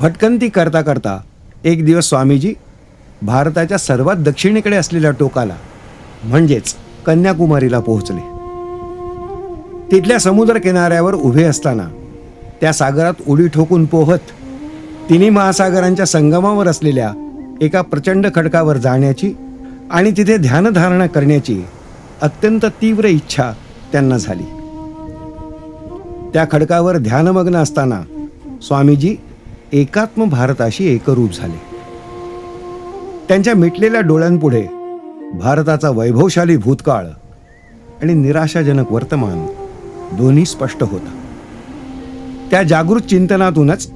भटकंती करता करता एक दिवस स्वामीजी भारताच्या सर्वात दक्षिणेकडे असलेल्या टोकाला म्हणजेच कन्याकुमारीला पोहोचले. तिथल्या समुद्र किनाऱ्यावर उभे असताना त्या सागरात उडी ठोकून पोहत तिन्ही महासागरांच्या संगमावर असलेल्या एका प्रचंड खडकावर जाण्याची आणि तिथे ध्यानधारणा करण्याची अत्यंत तीव्र इच्छा त्यांना झाली. त्या खडकावर ध्यानमग्न असताना स्वामीजी एकात्म भारताशी एकरूप झाले. त्यांच्या मिटलेल्या डोळ्यांपुढे भारताचा वैभवशाली भूतकाळ आणि निराशाजनक वर्तमान दोन्ही स्पष्ट होता. त्या जागृत चिंतनातूनच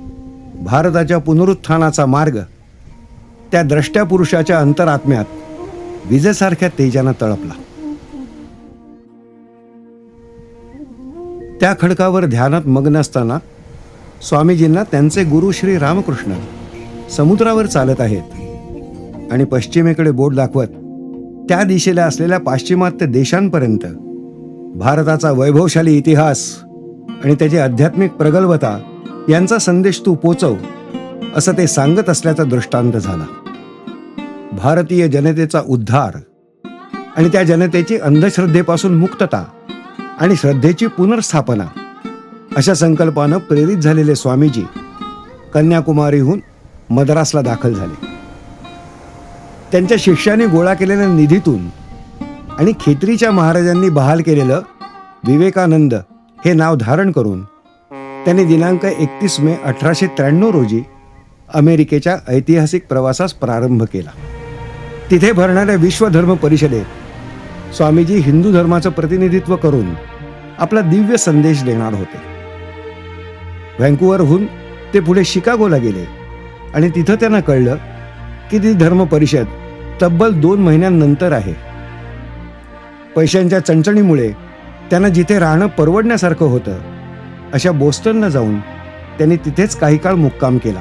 भारताच्या पुनरुत्थानाचा मार्ग त्या द्रष्ट्या पुरुषाच्या अंतरात्म्यात विजेसारख्या तेजानं तळपला. त्या खडकावर ध्यानात मग्न असताना स्वामीजींना त्यांचे गुरु श्री रामकृष्ण समुद्रावर चालत आहेत आणि पश्चिमेकडे बोट दाखवत त्या दिशेला असलेल्या पाश्चिमात्य देशांपर्यंत भारताचा वैभवशाली इतिहास आणि त्याची आध्यात्मिक प्रगल्भता यांचा संदेश तू पोचव असं ते सांगत असल्याचा दृष्टांत झाला. भारतीय जनतेचा उद्धार आणि त्या जनतेची अंधश्रद्धेपासून मुक्तता आणि श्रद्धेची पुनर्स्थापना अशा संकल्पानं प्रेरित झालेले स्वामीजी कन्याकुमारीहून मद्रासला दाखल झाले. त्यांच्या शिष्याने गोळा केलेल्या निधीतून आणि खेत्रीच्या महाराजांनी बहाल केलेलं विवेकानंद हे नाव धारण करून त्यांनी दिनांक एकतीस मे अठराशे त्र्याण्णव रोजी अमेरिकेच्या ऐतिहासिक प्रवासास प्रारंभ केला. तिथे भरणाऱ्या विश्वधर्म परिषदेत स्वामीजी हिंदू धर्माचं प्रतिनिधित्व करून आपला दिव्य संदेश देणार होते. व्हँकुवरहून ते पुढे शिकागोला गेले. आणि तिथं त्यांना कळलं की ती धर्म परिषद तब्बल दोन महिन्यांनंतर आहे. पैशांच्या चणचणीमुळे त्यांना जिथे राहणं परवडण्यासारखं होतं अशा बोस्टनला जाऊन त्यांनी तिथेच काही काळ मुक्काम केला.